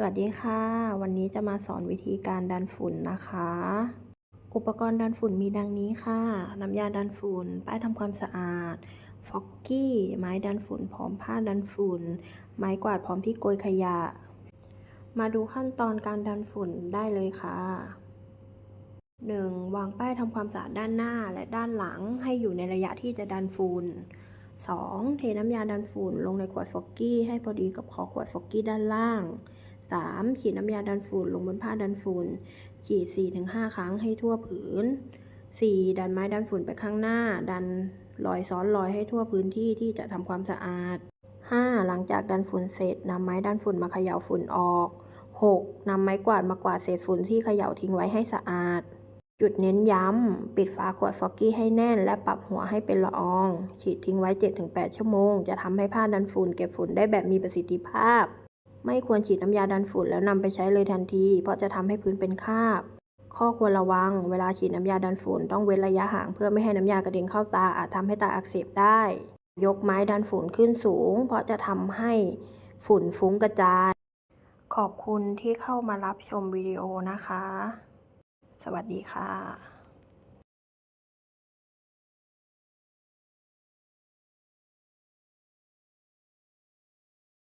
สวัสดีค่ะ วันนี้จะมาสอนวิธีการดันฝุ่นนะคะ อุปกรณ์ดันฝุ่นมีดังนี้ค่ะ น้ำยาดันฝุ่น ป้ายทำความสะอาด ฟอกกี้ ไม้ดันฝุ่น พร้อมผ้าดันฝุ่น ไม้กวาดพร้อมที่โกยขยะ มาดูขั้นตอนการดันฝุ่นได้เลยค่ะ 1. วางป้ายทำความสะอาดด้านหน้าและด้านหลังให้อยู่ในระยะที่จะดันฝุ่น 2. เทน้ำยาดันฝุ่นลงในขวดฟอกกี้ให้พอดีกับขอขวดฟอกกี้ด้านล่าง 3. ฉีดน้ำยาดันฝุ่นลงบนผ้าดันฝุ่น ฉีด 4-5 ครั้งให้ทั่วผืน 4. ดันไม้ดันฝุ่นไปข้างหน้า ดันรอยซ้อนรอยให้ทั่วพื้นที่ที่จะทำความสะอาด 5. หลังจากดันฝุ่นเสร็จนำไม้ดันฝุ่นมาเขย่าฝุ่นออก 6. นำไม้กวาดมากวาดเศษฝุ่นที่เขย่าทิ้งไว้ให้สะอาด จุดเน้นย้ำ ปิดฝาขวดฟอกกี้ให้แน่น และปรับหัวให้เป็นละออง ฉีดทิ้งไว้ 7-8 ชั่วโมง จะทำให้ผ้าดันฝุ่นเก็บฝุ่นได้แบบมีประสิทธิภาพ ไม่ควรฉีดน้ำยาดันฝุ่นแล้วนำไปใช้เลยทันที เพราะจะทำให้พื้นเป็นคราบ ข้อควรระวัง เวลาฉีดน้ำยาดันฝุ่นต้องเว้นระยะห่างเพื่อไม่ให้น้ำยากระเด็นเข้าตาอาจทำให้ตาอักเสบได้ ยกไม้ดันฝุ่นขึ้นสูง เพราะจะทำให้ฝุ่นฟุ้งกระจาย ขอบคุณที่เข้ามารับชมวิดีโอนะคะ สวัสดีค่ะ